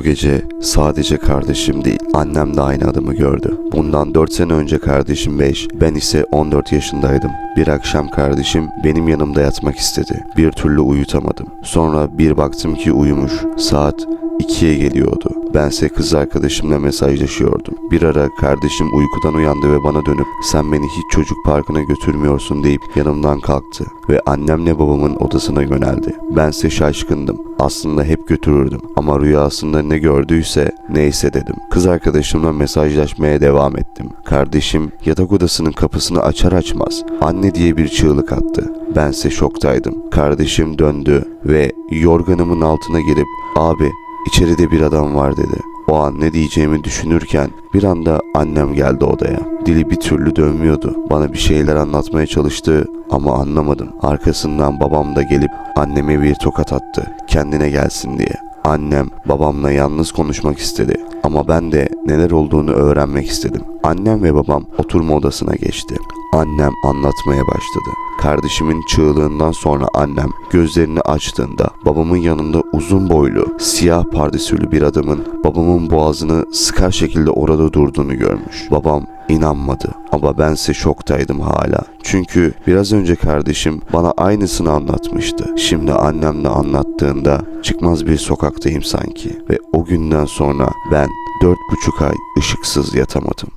O gece sadece kardeşim değil, annem de aynı adamı gördü. Bundan 4 sene önce kardeşim 5, ben ise 14 yaşındaydım. Bir akşam kardeşim benim yanımda yatmak istedi. Bir türlü uyutamadım. Sonra bir baktım ki uyumuş. Saat 2'ye geliyordu. Bense kız arkadaşımla mesajlaşıyordum. Bir ara kardeşim uykudan uyandı ve bana dönüp sen beni hiç çocuk parkına götürmüyorsun deyip yanımdan kalktı ve annemle babamın odasına yöneldi. Bense şaşkındım. Aslında hep götürürdüm ama rüyasında ne gördüyse neyse dedim. Kız arkadaşımla mesajlaşmaya devam ettim. Kardeşim yatak odasının kapısını açar açmaz anne diye bir çığlık attı. Bense şoktaydım. Kardeşim döndü ve yorganımın altına girip abi İçeride bir adam var dedi. O an ne diyeceğimi düşünürken bir anda annem geldi odaya. Dili bir türlü dönmüyordu. Bana bir şeyler anlatmaya çalıştı ama anlamadım. Arkasından babam da gelip anneme bir tokat attı. Kendine gelsin diye. Annem babamla yalnız konuşmak istedi ama ben de neler olduğunu öğrenmek istedim. Annem ve babam oturma odasına geçti. Annem anlatmaya başladı. Kardeşimin çığlığından sonra annem gözlerini açtığında babamın yanında uzun boylu, siyah pardesülü bir adamın babamın boğazını sıkar şekilde orada durduğunu görmüş. Babam inanmadı ama bense şoktaydım hala. Çünkü biraz önce kardeşim bana aynısını anlatmıştı. Şimdi annemle anlattığında çıkmaz bir sokaktayım sanki ve o günden sonra ben dört buçuk ay ışıksız yatamadım.